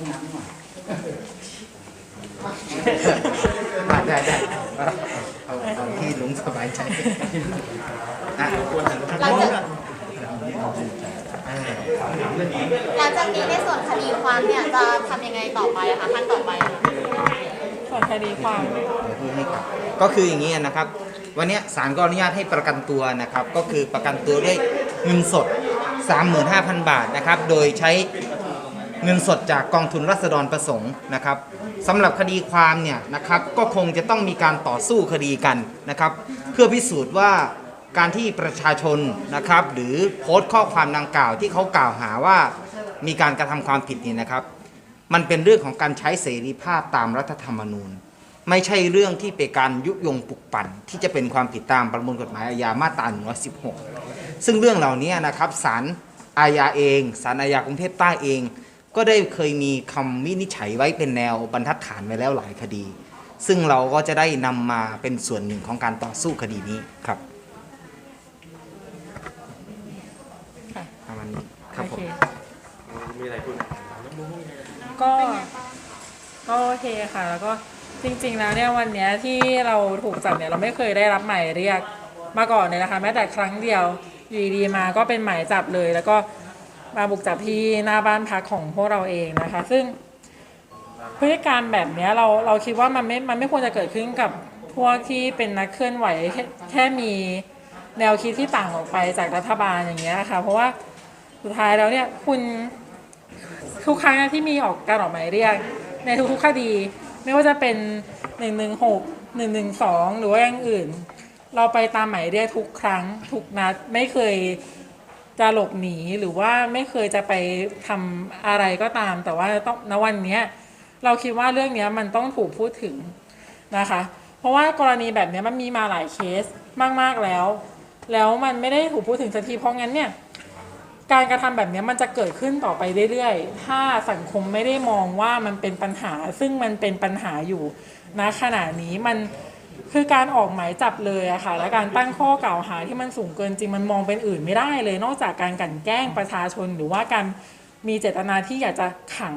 ห้องน้ำหน่อยได้ได้เอาเอาที่ลุงสบายใจอะหลังจากหลังจากนี้ในส่วนคดีความเนี่ยจะทำยังไงต่อไปอะคะขั้นต่อไป ส่วนคดีความก็คืออย่างนี้นะครับ วันนี้ศาลก็อนุญาตให้ประกันตัวนะครับ ก็คือประกันตัวด้วยเงินสด 35,000 บาทนะครับ โดยใช้ เงินสดจากกองทุนรัษฎรประสงค์นะครับสำหรับคดีความเนี่ยนะครับก็คงจะต้องมีการต่อสู้คดีกันนะครับเพื่อพิสูจน์ว่าการที่ประชาชนนะครับหรือโพสต์ข้อความดังกล่าวที่เขากล่าวหาว่ามีการกระทำความผิดนี่นะครับ มันเป็นเรื่องของการใช้เสรีภาพตามรัฐธรรมนูญ ไม่ใช่เรื่องที่เป็นการยุยงปลุกปั่น ที่จะเป็นความผิดตามประมวลกฎหมายอาญามาตรา116 ซึ่งเรื่องเหล่านี้นะครับศาลอาญาเองศาลอาญากรุงเทพใต้เอง ก็ได้เคยมีคำวินิจฉัยไว้เป็นแนวบรรทัดฐานไว้แล้วหลายคดี ซึ่งเราก็จะได้นำมาเป็นส่วนหนึ่งของการต่อสู้คดีนี้ครับค่ะประมาณนี้ครับโอผมเคมีอะไรคุณก็ก็โอเคค่ะ แล้วก็จริง ๆ แล้วเนี่ยวันเนี้ยที่เราถูกจับเนี่ยเราไม่เคยได้รับหมายเรียกมาก่อนเลยนะคะ แม้แต่ครั้งเดียวอยู่ดีๆมาก็เป็นหมายจับเลย แล้วก็ มาบุกจับที่หน้าบ้านพักของพวกเราเองนะคะ ซึ่งพฤติการแบบนี้เราเราคิดว่ามันไม่มันไม่ควรจะเกิดขึ้นกับพวกที่เป็นนักเคลื่อนไหวแค่แค่มีแนวคิดที่ต่างออกไปจากรัฐบาลอย่างเงี้ยค่ะ เพราะว่าสุดท้ายแล้วเนี่ยคุณทุกครั้งที่มีออกการออกหมายเรียก ในทุกๆคดี ไม่ว่าจะเป็น116 112หรือว่าอย่างอื่น เราไปตามหมายเรียกทุกครั้งทุกนัดไม่เคย จะหลบหนีหรือว่าไม่เคยจะไปทำอะไรก็ตาม แต่ว่าต้องณวันเนี้ยเราคิดว่าเรื่องเนี้ยมันต้องถูกพูดถึงนะคะ เพราะว่ากรณีแบบนี้มันมีมาหลายเคสมากๆแล้ว แล้วมันไม่ได้ถูกพูดถึงสักทีเพราะงั้นเนี่ยการกระทำแบบนี้มันจะเกิดขึ้นต่อไปเรื่อยๆ ถ้าสังคมไม่ได้มองว่ามันเป็นปัญหา ซึ่งมันเป็นปัญหาอยู่ณขณะนี้มัน คือการออกหมายจับเลยอะค่ะ และการตั้งข้อกล่าวหาที่มันสูงเกินจริงมันมองเป็นอื่นไม่ได้เลย นอกจากการกลั่นแกล้งประชาชน หรือว่าการมีเจตนาที่อยากจะขัง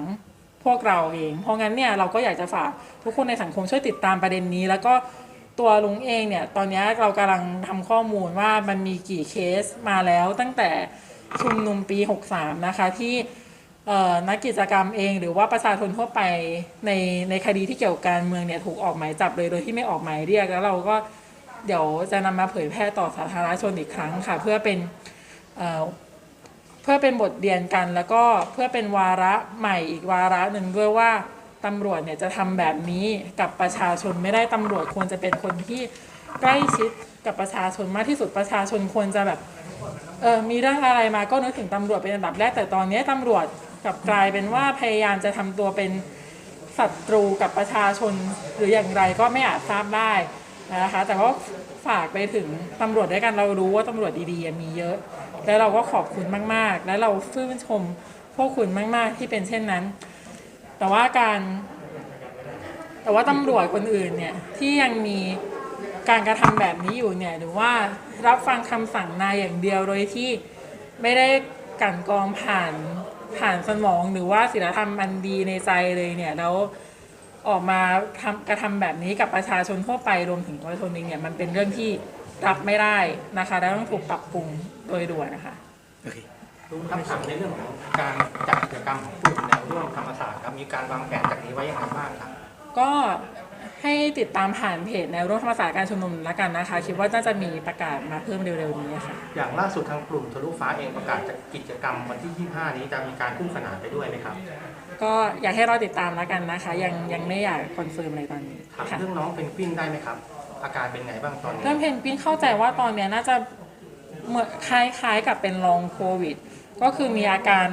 พวกเราเอง เพราะงั้นเนี่ยเราก็อยากจะฝากทุกคนในสังคมช่วยติดตามประเด็นนี้ แล้วก็ตัวลุงเองเนี่ยตอนนี้เรากำลังทำข้อมูลว่ามันมีกี่เคสมาแล้วตั้งแต่ชุมนุมปี 63 นะคะที่ นักกิจกรรมเองหรือว่าประชาชนทั่วไปในในคดีที่เกี่ยวกับการเมืองเนี่ยถูกออกหมายจับเลยโดยที่ไม่ออกหมายเรียก แล้วเราก็เดี๋ยวจะนำมาเผยแพร่ต่อสาธารณชนอีกครั้งค่ะ เพื่อเป็นเเพื่อเป็นบทเรียนกันแล้วก็เพื่อเป็นวาระใหม่อีกวาระหนึ่งด้วยว่าตำรวจเนี่ยจะทำแบบนี้กับประชาชนไม่ได้ตำรวจควรจะเป็นคนที่ใกล้ชิดกับประชาชนมากที่สุดประชาชนควรจะแบบเออมีเรื่องอะไรมาก็นึกถึงตำรวจเป็นอันดับแรกแต่ตอนนี้ตำรวจ กลับกลายเป็นว่าพยายามจะทำตัวเป็นศัตรูกับประชาชนหรืออย่างไรก็ไม่อาจทราบได้นะคะแต่ว่าฝากไปถึงตำรวจด้วยกันเรารู้ว่าตำรวจดีๆมีเยอะ แล้วเราก็ขอบคุณมากๆ และเราชื่นชมพวกคุณมาก ๆ ที่เป็นเช่นนั้น แต่ว่าการ แต่ว่าตำรวจคนอื่นเนี่ยที่ยังมีการกระทำแบบนี้อยู่เนี่ยหรือว่ารับฟังคำสั่งนายอย่างเดียวโดยที่ไม่ได้กลั่นกรองผ่าน ผ่านสมองหรือว่าศีลธรรมอันดีในใจเลยเนี่ยแล้วออกมาทำกระทำแบบนี้กับประชาชนทั่วไปรวมถึงประชาชนเองเนี่ยมันเป็นเรื่องที่รับไม่ได้นะคะและต้องถูกปรับปรุงโดยด่วนนะคะโอเคลุงครับถามในเรื่องของการจัดกิจกรรมของกลุ่มแนวร่วมธรรมศาสตร์ครับมีการวางแผนจากนี้ไว้ยังไงบ้างครับก็ ให้ติดตามผ่านเพจแนวร่วมธรรมศาสตร์การชุมนุมแล้วกันนะคะ คิดว่าน่าจะมีประกาศมาเพิ่มเร็วๆนี้ค่ะ อย่างล่าสุดทางกลุ่มทะลุฟ้าเองประกาศจากกิจกรรมวันที่ 25 นี้จะมีการคู่ขนานไปด้วยไหมครับ ก็อยากให้รอติดตามแล้วกันนะคะ ยังยังไม่อยากคอนเฟิร์มอะไรตอนนี้ถามค่ะเรื่องน้องเป็นกวินได้ไหมครับ อาการเป็นไงบ้างตอนนี้ เรื่องเพนกวินเข้าใจว่าตอนเนี้ยน่าจะเหมือนคล้ายๆกับเป็นลองโควิด ก็คือมีอาการ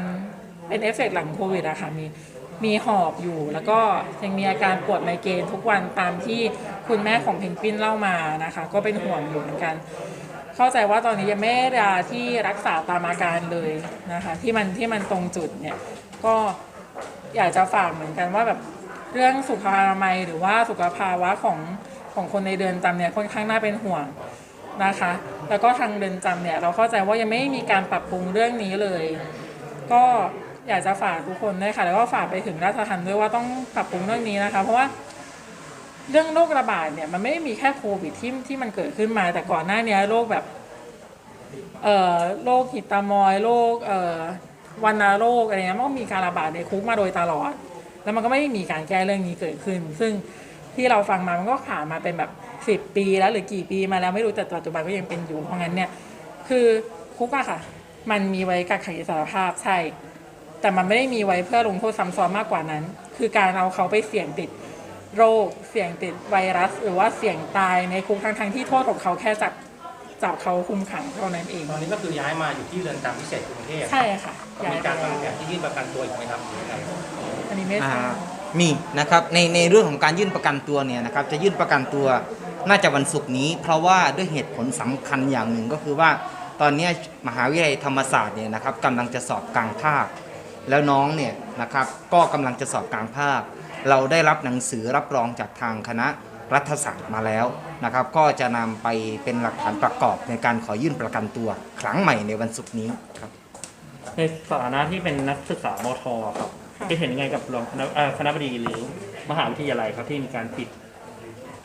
เป็นเอฟเฟกต์หลังโควิดอะค่ะมี มีหอบอยู่ แล้วก็ยังมีอาการปวดไมเกรนทุกวันตามที่คุณแม่ของเพนกวินเล่ามานะคะ ก็เป็นห่วงอยู่เหมือนกัน เข้าใจว่าตอนนี้ยังไม่ยาที่รักษาตามอาการเลยนะคะ ที่มันที่มันตรงจุดเนี่ยก็อยากจะฝากเหมือนกันว่าแบบเรื่องสุขอนามัยหรือว่าสุขภาวะของของคนในเดือนจำเนี่ยค่อนข้างน่าเป็นห่วงนะคะ แล้วก็ทางเดือนจำเนี่ยเราเข้าใจว่ายังไม่มีการปรับปรุงเรื่องนี้เลย ก็ อยากจะฝากทุกคนด้วยค่ะ แล้วก็ฝากไปถึงราชทัณฑ์ด้วยว่าต้องปรับปรุงเรื่องนี้นะคะ เพราะว่าเรื่องโรคระบาดเนี่ยมันไม่ได้มีแค่โควิดที่ที่มันเกิดขึ้นมา แต่ก่อนหน้านี้โรคแบบเอ่อโรคหิตามอยโรคเอ่อวัณโรคอะไรเงี้ยมันก็มีการระบาดในคุกมาโดยตลอด แล้วมันก็ไม่มีการแก้เรื่องนี้เกิดขึ้น ซึ่งที่เราฟังมามันก็ผ่านมาเป็นแบบสิบปีแล้วหรือกี่ปีมาแล้วไม่รู้แต่ปัจจุบันก็ยังเป็นอยู่เพราะงั้นเนี่ยคือคุกอะค่ะ มันมีไว้กักขังอิสรภาพใช่ แต่มันไม่ได้มีไว้เพื่อลงโทษซ้ำซ้อนมากกว่านั้น คือการเอาเขาไปเสี่ยงติดโรค เสี่ยงติดไวรัส หรือว่าเสี่ยงตายในคุกทั้งทั้งๆที่โทษของเขาแค่จับจับเขาคุมขังเท่านั้นเอง ตอนนี้ก็คือย้ายมาอยู่ที่เรือนจำพิเศษกรุงเทพใช่ค่ะย้ายมีไปการแล้ววางแผนที่ยื่นประกันตัวอีกไหมครับหรือยังไงอันนี้ไม่ทอ่าราบมีนะครับในในเรื่องของการยื่นประกันตัวเนี่ยนะครับจะยื่นประกันตัวน่าจะวันศุกร์นี้ เพราะว่าด้วยเหตุผลสำคัญอย่างหนึ่งก็คือว่า ตอนเนี้ยมหาวิทยาลัยธรรมศาสตร์เนี่ยนะครับกำลังจะสอบกลางภาค แล้วน้องเนี่ยนะครับก็กำลังจะสอบกลางภาค เราได้รับหนังสือรับรองจากทางคณะรัฐศาสตร์มาแล้วนะครับ ก็จะนำไปเป็นหลักฐานประกอบในการขอยื่นประกันตัว ครั้งใหม่ในวันศุกร์นี้ครับในฐานะที่เป็นนักศึกษามทครับจะเห็นยังไงกับรองคณะเอ่อคณะบดีหรือมหาวิทยาลัยครับที่มีการปิด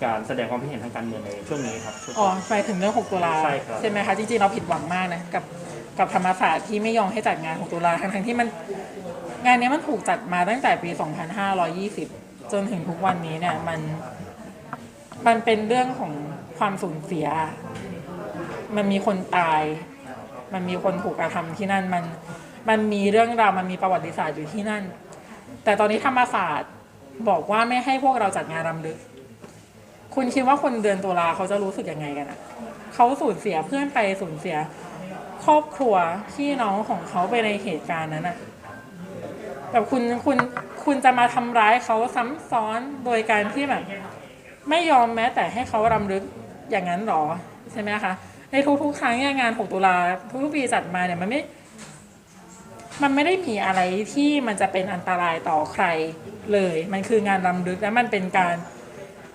การแสดงความคิดเห็นทางการเมืองในช่วงนี้ครับช่วงอ๋อไปถึงเรื่อง 6 ตุลาใช่ครับไหมคะ จริงๆ เราผิดหวังมากนะ กับ กับธรรมศาสตร์ที่ไม่ยอมให้จัดงาน6ตุลาทั้งๆที่มันงานนี้มันถูกจัดมาตั้งแต่ปี 2520 จนถึงทุกวันนี้เนี่ยมันมันเป็นเรื่องของความสูญเสีย มันมีคนตาย มันมีคนถูกกระทำที่นั่น มัน มันมีเรื่องราว มันมีประวัติศาสตร์อยู่ที่นั่น แต่ตอนนี้ธรรมศาสตร์บอกว่าไม่ให้พวกเราจัดงานรำลึก คุณคิดว่าคนเดือนตุลาเขาจะรู้สึกยังไงกันอะเขาสูญเสียเพื่อนไปสูญเสีย ครอบครัวพี่น้องของเขาไปในเหตุการณ์นั้นอะแบบคุณคุณคุณจะมาทำร้ายเขาซ้ำซ้อนโดยการที่แบบ ไม่ยอมแม้แต่ให้เขารำลึกอย่างนั้นหรอใช่ไหมคะในทุกๆครั้งงาน 6 ตุลาทุกๆปีจัดมาเนี่ยมันไม่ มันไม่ได้มีอะไรที่มันจะเป็นอันตรายต่อใครเลย มันคืองานรำลึกและมันเป็นการ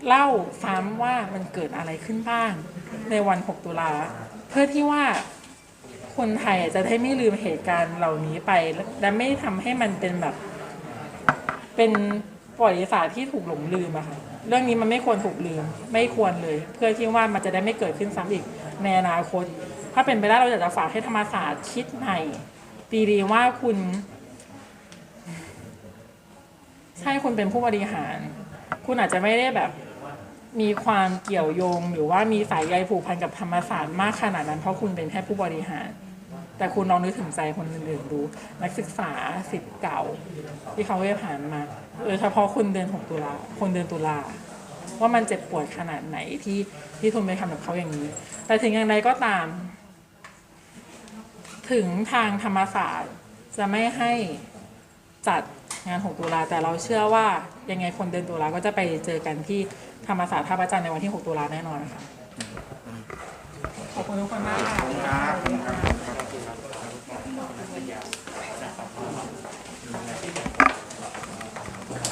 เล่าซ้ำว่ามันเกิดอะไรขึ้นบ้าง ในวัน 6 ตุลาเพื่อที่ว่า คนไทยจะได้ไม่ลืมเหตุการณ์เหล่านี้ไป และไม่ทำให้มันเป็นแบบ เป็นประวัติศาสตร์ที่ถูกหลงลืมอะค่ะเรื่องนี้มันไม่ควรถูกลืม ไม่ควรเลย เพื่อที่ว่ามันจะได้ไม่เกิดขึ้นซ้ำอีกในอนาคต ถ้าเป็นไปได้เราอยากจะฝากให้ธรรมศาสตร์คิดใหม่ดีๆว่าคุณ ใช่คุณเป็นผู้บริหาร คุณอาจจะไม่ได้แบบมีความเกี่ยวโยง หรือว่ามีสายใยผูกพันกับธรรมศาสตร์มากขนาดนั้นเพราะคุณเป็นแค่ผู้บริหาร แต่คุณลองนึกถึงใจคนอื่นๆดู นักศึกษาสิทธิ์เก่า ที่เขาได้ผ่านมาโดยเฉพาะคนเดือนหกตุลาคนเดือนตุลาว่ามันเจ็บปวดขนาดไหนที่ที่ทุนไปทำกับเขาอย่างนี้ แต่ถึงอย่างไรก็ตาม ถึงทางธรรมศาสตร์จะไม่ให้จัดงาน6ตุลาแต่เราเชื่อว่ายังไงคนเดือนตุลาก็จะไปเจอกันที่ธรรมศาสตร์ท่าประจันทร์ในวันที่ 6 ตุลาแน่นอนค่ะขอบคุณทุกคนมากค่ะครับ